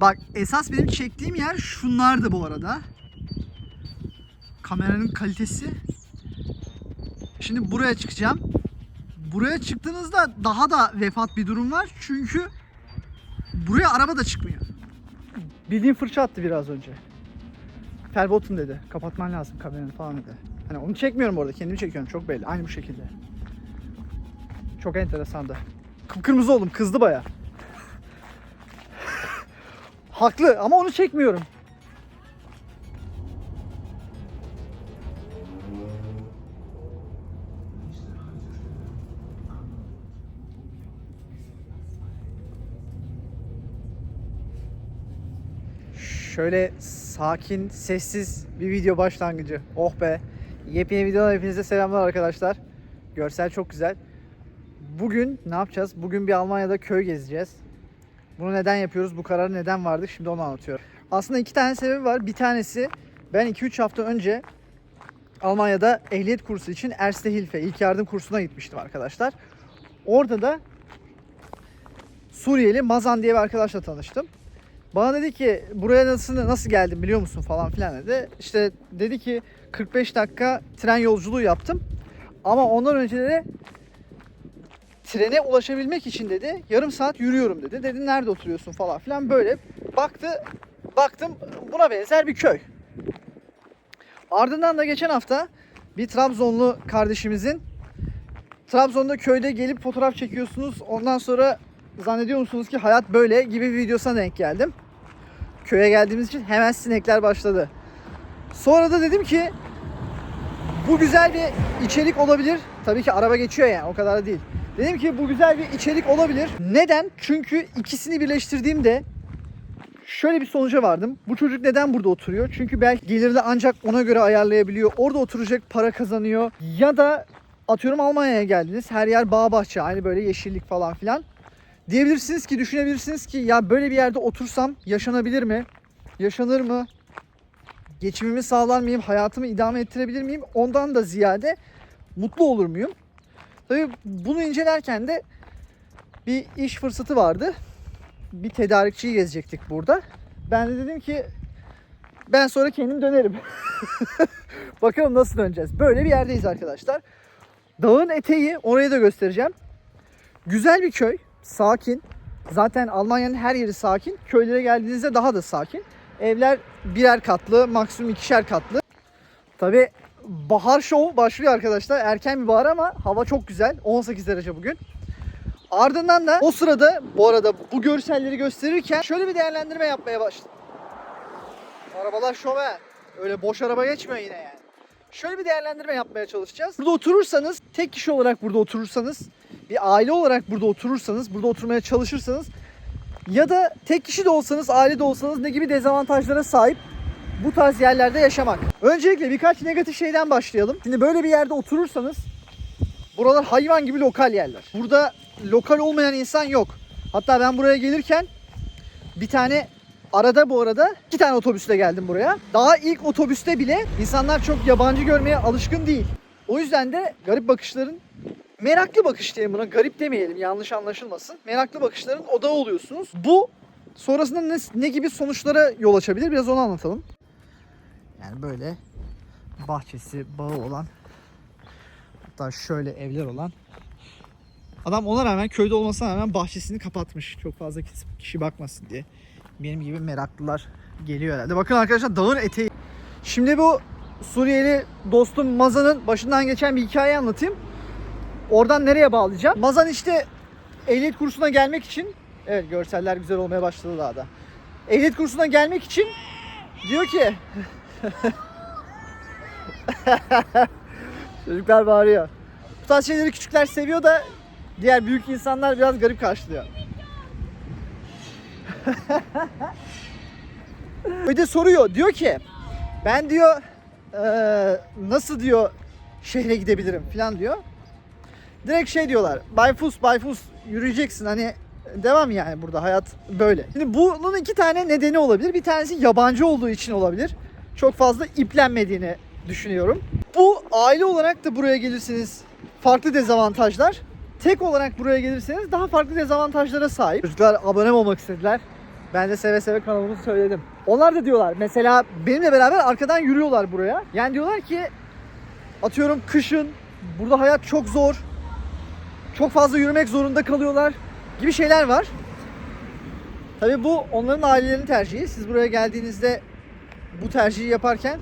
Bak esas benim çektiğim yer şunlardı bu arada. Kameranın kalitesi. Şimdi buraya çıkacağım. Buraya çıktığınızda daha da vefat bir durum var. Çünkü buraya araba da çıkmıyor. Bildiğin fırça attı biraz önce. Felbot'un dedi. Kapatman lazım kameranı falan dedi. Hani onu çekmiyorum orada. Kendimi çekiyorum. Çok belli. Aynı bu şekilde. Çok enteresandı. Kıpkırmızı oldum. Kızdı baya. Haklı ama onu çekmiyorum. Şöyle sakin, sessiz bir video başlangıcı. Oh be. Yepyeni videodan hepinize selamlar arkadaşlar. Görsel çok güzel. Bugün ne yapacağız? Bugün bir Almanya'da köy gezeceğiz. Bunu neden yapıyoruz? Bu kararı neden vardı? Şimdi onu anlatıyorum. Aslında iki tane sebebi var. Bir tanesi ben 2-3 hafta önce Almanya'da ehliyet kursu için Erste Hilfe ilk yardım kursuna gitmiştim arkadaşlar. Orada da Suriyeli Mazan diye bir arkadaşla tanıştım. Bana dedi ki buraya nasıl nasıl geldim biliyor musun falan filan dedi. İşte dedi ki 45 dakika tren yolculuğu yaptım. Ama ondan önceleri trene ulaşabilmek için dedi yarım saat yürüyorum dedi. Dedi nerede oturuyorsun falan filan böyle baktı baktım buna benzer bir köy. Ardından da geçen hafta bir Trabzonlu kardeşimizin Trabzon'da köyde gelip fotoğraf çekiyorsunuz. Ondan sonra zannediyor musunuz ki hayat böyle gibi bir videosuna denk geldim. Köye geldiğimiz için hemen sinekler başladı. Sonra da dedim ki bu güzel bir içerik olabilir. Tabii ki araba geçiyor yani o kadar da değil. Dedim ki bu güzel bir içerik olabilir. Neden? Çünkü ikisini birleştirdiğimde şöyle bir sonuca vardım. Bu çocuk neden burada oturuyor? Çünkü belki geliri de ancak ona göre ayarlayabiliyor. Orada oturacak para kazanıyor. Ya da atıyorum Almanya'ya geldiniz. Her yer bağ bahçe. Aynı böyle yeşillik falan filan. Diyebilirsiniz ki, düşünebilirsiniz ki ya böyle bir yerde otursam yaşanabilir mi? Yaşanır mı? Geçimimi sağlar mıyım? Hayatımı idame ettirebilir miyim? Ondan da ziyade mutlu olur muyum? Tabii bunu incelerken de bir iş fırsatı vardı. Bir tedarikçiyi gezecektik burada. Ben de dedim ki ben sonra kendim dönerim. Bakalım nasıl döneceğiz. Böyle bir yerdeyiz arkadaşlar. Dağın eteği orayı da göstereceğim. Güzel bir köy. Sakin. Zaten Almanya'nın her yeri sakin. Köylere geldiğinizde daha da sakin. Evler birer katlı, maksimum ikişer katlı. Tabi bahar şovu başlıyor arkadaşlar. Erken bir bahar ama hava çok güzel. 18 derece bugün. Ardından da o sırada bu arada bu görselleri gösterirken şöyle bir değerlendirme yapmaya başladım. Arabalar şove. Öyle boş araba geçmiyor yine yani. Şöyle bir değerlendirme yapmaya çalışacağız. Burada oturursanız, tek kişi olarak burada oturursanız, bir aile olarak burada oturursanız, burada oturmaya çalışırsanız ya da tek kişi de olsanız, aile de olsanız ne gibi dezavantajlara sahip bu tarz yerlerde yaşamak. Öncelikle birkaç negatif şeyden başlayalım. Şimdi böyle bir yerde oturursanız buralar hayvan gibi lokal yerler. Burada lokal olmayan insan yok. Hatta ben buraya gelirken bir tane arada bu arada iki tane otobüsle geldim buraya. Daha ilk otobüste bile insanlar çok yabancı görmeye alışkın değil. O yüzden de garip bakışların meraklı bakış diyelim buna. Garip demeyelim yanlış anlaşılmasın. Meraklı bakışların odağı oluyorsunuz. Bu sonrasında ne, ne gibi sonuçlara yol açabilir biraz onu anlatalım. Yani böyle bahçesi, bağı olan hatta şöyle evler olan Adam ona rağmen köyde olmasına rağmen bahçesini kapatmış. Çok fazla kişi bakmasın diye. Benim gibi meraklılar geliyor herhalde. Bakın arkadaşlar dağın eteği. Şimdi bu Suriyeli dostum Mazan'ın başından geçen bir hikaye anlatayım. Oradan nereye bağlayacağım? Mazan işte ehliyet kursuna gelmek için Evet görseller güzel olmaya başladı daha da. Ehliyet kursuna gelmek için diyor ki Çocuklar bağırıyor. Bu tarz şeyleri küçükler seviyor da diğer büyük insanlar biraz garip karşılıyor. Bir de soruyor. Diyor ki ben diyor eee, nasıl diyor şehre gidebilirim falan diyor. Direkt şey diyorlar. Bayfus bayfus yürüyeceksin hani devam yani burada hayat böyle. Şimdi bunun iki tane nedeni olabilir. Bir tanesi yabancı olduğu için olabilir. Çok fazla iplenmediğini düşünüyorum. Bu aile olarak da buraya gelirseniz farklı dezavantajlar. Tek olarak buraya gelirseniz daha farklı dezavantajlara sahip. Çocuklar abone olmak istediler. Ben de seve seve kanalımızı söyledim. Onlar da diyorlar mesela benimle beraber arkadan yürüyorlar buraya. Yani diyorlar ki atıyorum kışın burada hayat çok zor. Çok fazla yürümek zorunda kalıyorlar gibi şeyler var. Tabii bu onların ailelerinin tercihi. Siz buraya geldiğinizde bu tercihi yaparken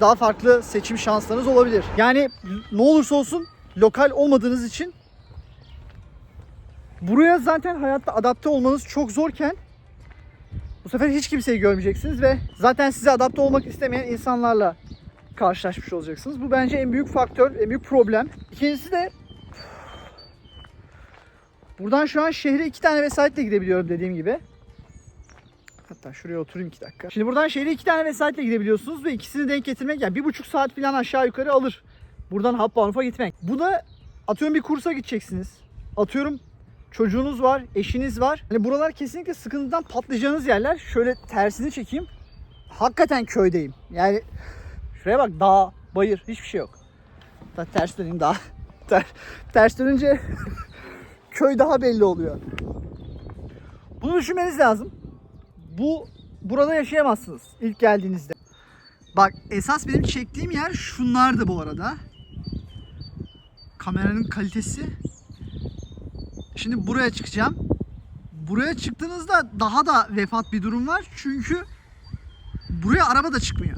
daha farklı seçim şanslarınız olabilir. Yani ne olursa olsun lokal olmadığınız için buraya zaten hayatta adapte olmanız çok zorken bu sefer hiç kimseyi görmeyeceksiniz ve zaten size adapte olmak istemeyen insanlarla karşılaşmış olacaksınız. Bu bence en büyük faktör, en büyük problem. İkincisi de buradan şu an şehre iki tane vesayetle gidebiliyorum dediğim gibi. Hatta şuraya oturayım iki dakika. Şimdi buradan şehre iki tane vesayetle gidebiliyorsunuz ve ikisini denk getirmek yani bir buçuk saat falan aşağı yukarı alır. Buradan Habbanuf'a gitmek. Bu da atıyorum bir kursa gideceksiniz. Atıyorum çocuğunuz var, eşiniz var. Hani buralar kesinlikle sıkıntıdan patlayacağınız yerler. Şöyle tersini çekeyim. Hakikaten köydeyim. Yani şuraya bak dağ, bayır hiçbir şey yok. Hatta ters döneyim daha. Ter, ters dönünce köy daha belli oluyor. Bunu düşünmeniz lazım. Bu burada yaşayamazsınız ilk geldiğinizde. Bak esas benim çektiğim yer şunlardı bu arada. Kameranın kalitesi. Şimdi buraya çıkacağım. Buraya çıktığınızda daha da vefat bir durum var. Çünkü buraya araba da çıkmıyor.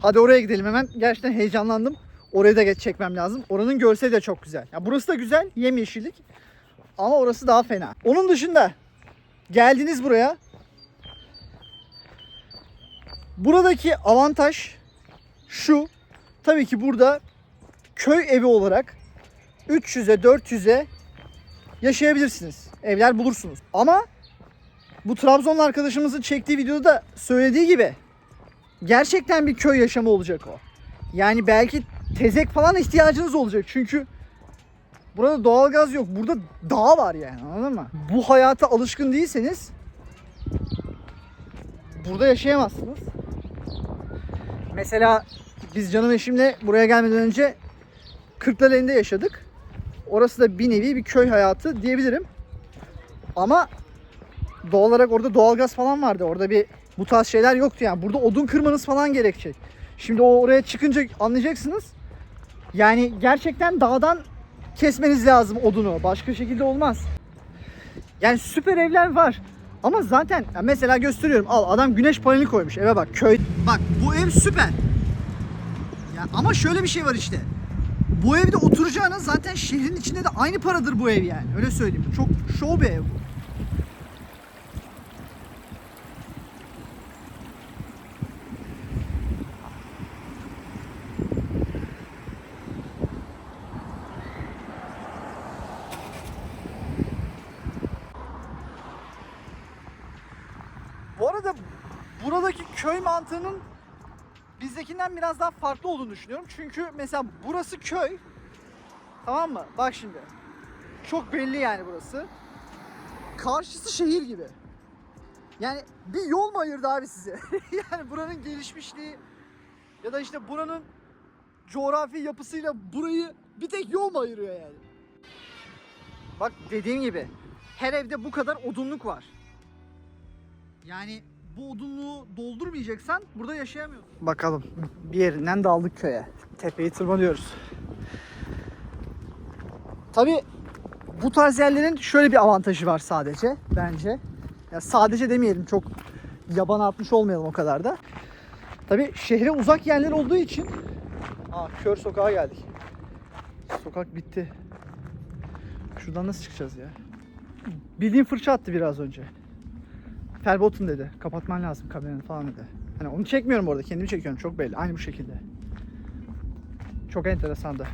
Hadi oraya gidelim hemen. Gerçekten heyecanlandım. Orayı da geç çekmem lazım. Oranın görseli de çok güzel. Ya burası da güzel, yemyeşillik. Ama orası daha fena. Onun dışında geldiniz buraya. Buradaki avantaj şu. Tabii ki burada köy evi olarak 300'e 400'e yaşayabilirsiniz. Evler bulursunuz. Ama bu Trabzonlu arkadaşımızın çektiği videoda da söylediği gibi gerçekten bir köy yaşamı olacak o. Yani belki tezek falan ihtiyacınız olacak. Çünkü burada doğalgaz yok. Burada dağ var yani anladın mı? Bu hayata alışkın değilseniz burada yaşayamazsınız. Mesela biz canım eşimle buraya gelmeden önce Kırklareli'nde yaşadık. Orası da bir nevi bir köy hayatı diyebilirim. Ama doğal olarak orada doğalgaz falan vardı. Orada bir bu tarz şeyler yoktu yani. Burada odun kırmanız falan gerekecek. Şimdi oraya çıkınca anlayacaksınız. Yani gerçekten dağdan kesmeniz lazım odunu. Başka şekilde olmaz. Yani süper evler var. Ama zaten mesela gösteriyorum. Al adam güneş paneli koymuş eve bak. Köy. Bak bu ev süper. Ya ama şöyle bir şey var işte. Bu evde oturacağına zaten şehrin içinde de aynı paradır bu ev yani. Öyle söyleyeyim. Çok şov bir ev. Bu arada buradaki köy mantığının bizdekinden biraz daha farklı olduğunu düşünüyorum. Çünkü mesela burası köy. Tamam mı? Bak şimdi. Çok belli yani burası. Karşısı şehir gibi. Yani bir yol mu ayırdı abi size? yani buranın gelişmişliği ya da işte buranın coğrafi yapısıyla burayı bir tek yol mu ayırıyor yani? Bak dediğim gibi her evde bu kadar odunluk var. Yani bu odunluğu doldurmayacaksan burada yaşayamıyorsun. Bakalım bir yerinden daldık köye. Tepeyi tırmanıyoruz. Tabi bu tarz yerlerin şöyle bir avantajı var sadece bence. Ya sadece demeyelim çok yabana atmış olmayalım o kadar da. Tabi şehre uzak yerler olduğu için Aa, kör sokağa geldik. Sokak bitti. Şuradan nasıl çıkacağız ya? Bildiğin fırça attı biraz önce. Ferbotun dedi. Kapatman lazım kameranı falan dedi. Hani onu çekmiyorum orada. Kendimi çekiyorum. Çok belli. Aynı bu şekilde. Çok enteresandı.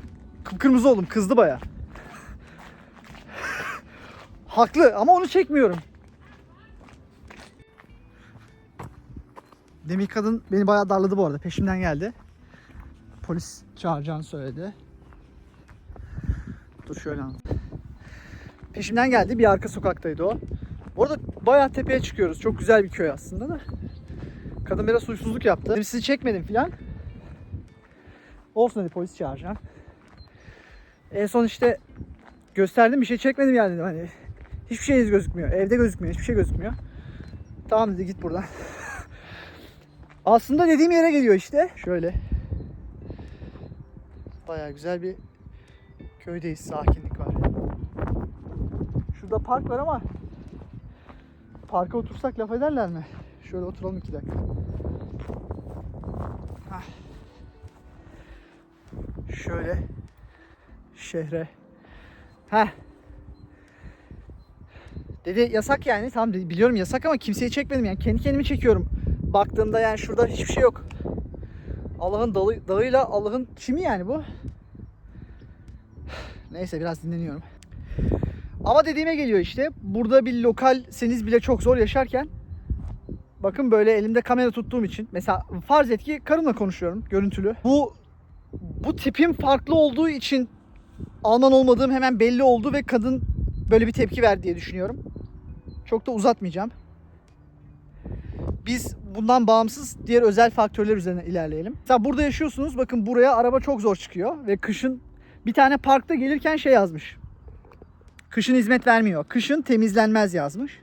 Kıpkırmızı oldum. Kızdı baya. Haklı ama onu çekmiyorum. Demir kadın beni bayağı darladı bu arada. Peşimden geldi. Polis çağıracağını söyledi. Dur şöyle anlat. Peşimden geldi. Bir arka sokaktaydı o. Bu arada bayağı tepeye çıkıyoruz. Çok güzel bir köy aslında da. Kadın biraz suçsuzluk yaptı. Dedim sizi çekmedim filan. Olsun dedi polis çağıracağım. En son işte gösterdim bir şey çekmedim yani dedim hani. Hiçbir şeyiniz gözükmüyor. Evde gözükmüyor. Hiçbir şey gözükmüyor. Tamam dedi git buradan. Aslında dediğim yere geliyor işte. Şöyle. Baya güzel bir köydeyiz. Sakinlik var. Şurada park var ama parka otursak laf ederler mi? Şöyle oturalım iki dakika. Şöyle şehre. Heh. Dedi yasak yani. Tamam dedi, biliyorum yasak ama kimseyi çekmedim yani. Kendi kendimi çekiyorum. Baktığımda yani şurada hiçbir şey yok. Allah'ın dalı, dağıyla Allah'ın çimi yani bu. Neyse biraz dinleniyorum. Ama dediğime geliyor işte. Burada bir lokalseniz bile çok zor yaşarken bakın böyle elimde kamera tuttuğum için mesela farz et ki karımla konuşuyorum görüntülü. Bu bu tipim farklı olduğu için Alman olmadığım hemen belli oldu ve kadın böyle bir tepki verdi diye düşünüyorum. Çok da uzatmayacağım. Biz bundan bağımsız diğer özel faktörler üzerine ilerleyelim. Mesela burada yaşıyorsunuz. Bakın buraya araba çok zor çıkıyor ve kışın bir tane parkta gelirken şey yazmış. Kışın hizmet vermiyor. Kışın temizlenmez yazmış.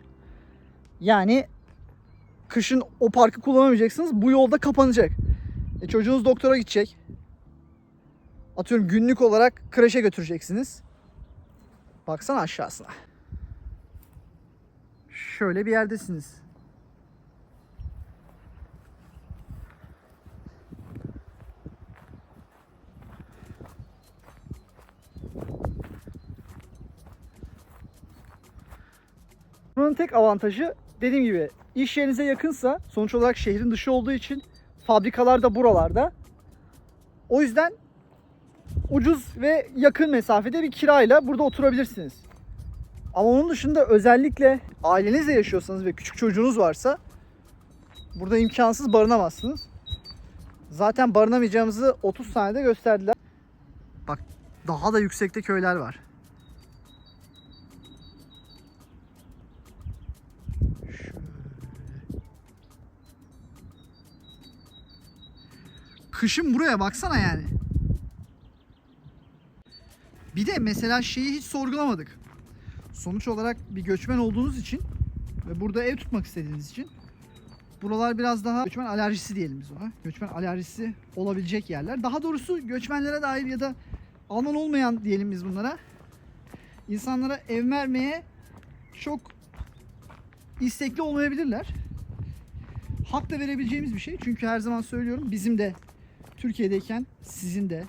Yani kışın o parkı kullanamayacaksınız. Bu yolda kapanacak. E çocuğunuz doktora gidecek. Atıyorum günlük olarak kreşe götüreceksiniz. Baksana aşağısına. Şöyle bir yerdesiniz. Tek avantajı dediğim gibi iş yerinize yakınsa sonuç olarak şehrin dışı olduğu için fabrikalar da buralarda. O yüzden ucuz ve yakın mesafede bir kirayla burada oturabilirsiniz. Ama onun dışında özellikle ailenizle yaşıyorsanız ve küçük çocuğunuz varsa burada imkansız barınamazsınız. Zaten barınamayacağımızı 30 saniyede gösterdiler. Bak daha da yüksekte köyler var. Kışın buraya baksana yani. Bir de mesela şeyi hiç sorgulamadık. Sonuç olarak bir göçmen olduğunuz için ve burada ev tutmak istediğiniz için buralar biraz daha göçmen alerjisi diyelim biz ona. Göçmen alerjisi olabilecek yerler. Daha doğrusu göçmenlere dair ya da Alman olmayan diyelim biz bunlara. insanlara ev vermeye çok istekli olmayabilirler. Hak da verebileceğimiz bir şey. Çünkü her zaman söylüyorum bizim de Türkiye'deyken sizin de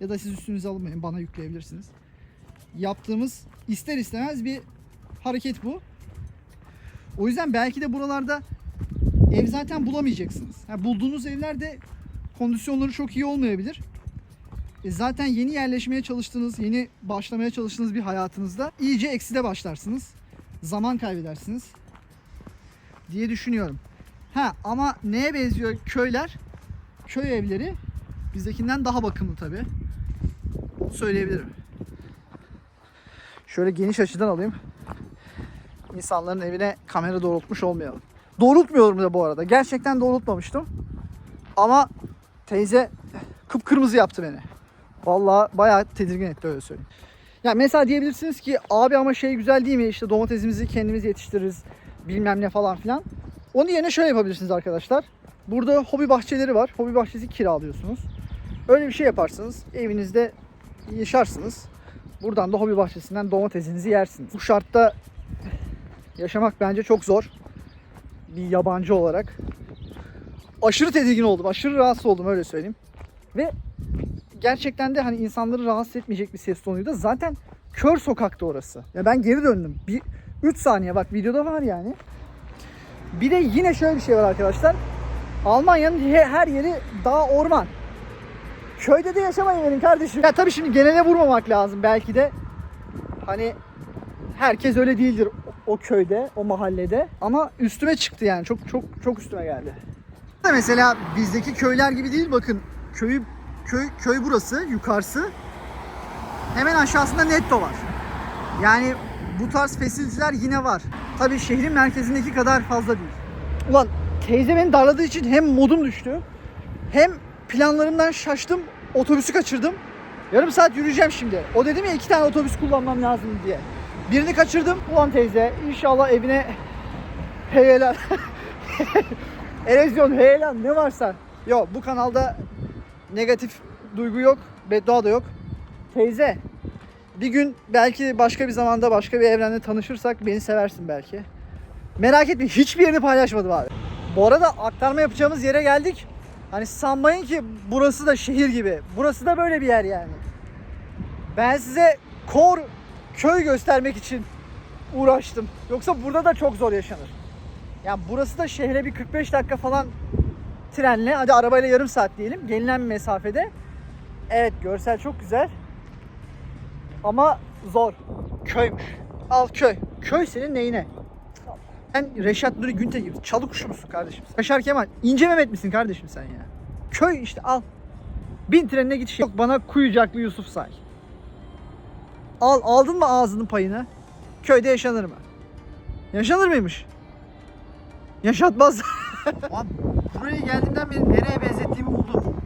ya da siz üstünüze alınmayın bana yükleyebilirsiniz. Yaptığımız ister istemez bir hareket bu. O yüzden belki de buralarda ev zaten bulamayacaksınız. Yani bulduğunuz evler de kondisyonları çok iyi olmayabilir. E zaten yeni yerleşmeye çalıştığınız, yeni başlamaya çalıştığınız bir hayatınızda iyice ekside başlarsınız. Zaman kaybedersiniz diye düşünüyorum. Ha ama neye benziyor köyler? Köy evleri bizdekinden daha bakımlı tabi. Söyleyebilirim. Şöyle geniş açıdan alayım. İnsanların evine kamera doğrultmuş olmayalım. Doğrultmuyorum da bu arada. Gerçekten doğrultmamıştım. Ama teyze kıpkırmızı yaptı beni. Vallahi bayağı tedirgin etti öyle söyleyeyim. Ya mesela diyebilirsiniz ki abi ama şey güzel değil mi? İşte domatesimizi kendimiz yetiştiririz. Bilmem ne falan filan. Onun yerine şöyle yapabilirsiniz arkadaşlar. Burada hobi bahçeleri var. Hobi bahçesi kiralıyorsunuz. Öyle bir şey yaparsınız. Evinizde yaşarsınız. Buradan da hobi bahçesinden domatesinizi yersiniz. Bu şartta yaşamak bence çok zor. Bir yabancı olarak. Aşırı tedirgin oldum. Aşırı rahatsız oldum öyle söyleyeyim. Ve gerçekten de hani insanları rahatsız etmeyecek bir ses tonuydu. Zaten kör sokakta orası. Ya ben geri döndüm. Bir 3 saniye bak videoda var yani. Bir de yine şöyle bir şey var arkadaşlar. Almanya'nın he- her yeri dağ orman. Köyde de yaşamayın benim kardeşim. Ya tabii şimdi genele vurmamak lazım belki de. Hani herkes öyle değildir o- köyde, o mahallede. Ama üstüme çıktı yani. Çok çok çok üstüme geldi. Mesela bizdeki köyler gibi değil bakın. Köyü köy köy burası, yukarısı. Hemen aşağısında netto var. Yani bu tarz fasiliteler yine var. Tabii şehrin merkezindeki kadar fazla değil. Ulan teyze beni darladığı için hem modum düştü. Hem planlarımdan şaştım. Otobüsü kaçırdım. Yarım saat yürüyeceğim şimdi. O dedim ya iki tane otobüs kullanmam lazım diye. Birini kaçırdım. Ulan teyze inşallah evine heyelan, erozyon, heyelan ne varsa. Yok bu kanalda negatif duygu yok, beddua da yok. Teyze, bir gün belki başka bir zamanda başka bir evrende tanışırsak beni seversin belki. Merak etme hiçbir yerini paylaşmadım abi. Bu arada aktarma yapacağımız yere geldik. Hani sanmayın ki burası da şehir gibi. Burası da böyle bir yer yani. Ben size kor köy göstermek için uğraştım. Yoksa burada da çok zor yaşanır. Yani burası da şehre bir 45 dakika falan trenle, hadi arabayla yarım saat diyelim. Gelinen bir mesafede. Evet görsel çok güzel. Ama zor. Köymüş. Al köy. Köy senin neyine? Sen Reşat Nuri Günte gibi çalı kuşu musun kardeşim? Yaşar Kemal ince Mehmet misin kardeşim sen ya? Köy işte al. Bin trenine git. Yok bana kuyucaklı Yusuf say. Al aldın mı ağzının payını? Köyde yaşanır mı? Yaşanır mıymış? Yaşatmaz. Abi buraya geldiğimden beri nereye benzettiğimi buldum.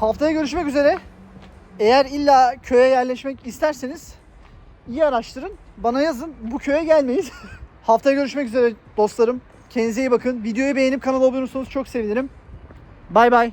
Haftaya görüşmek üzere. Eğer illa köye yerleşmek isterseniz iyi araştırın. Bana yazın. Bu köye gelmeyin. Haftaya görüşmek üzere dostlarım. Kendinize iyi bakın. Videoyu beğenip kanala abone olursanız çok sevinirim. Bay bay.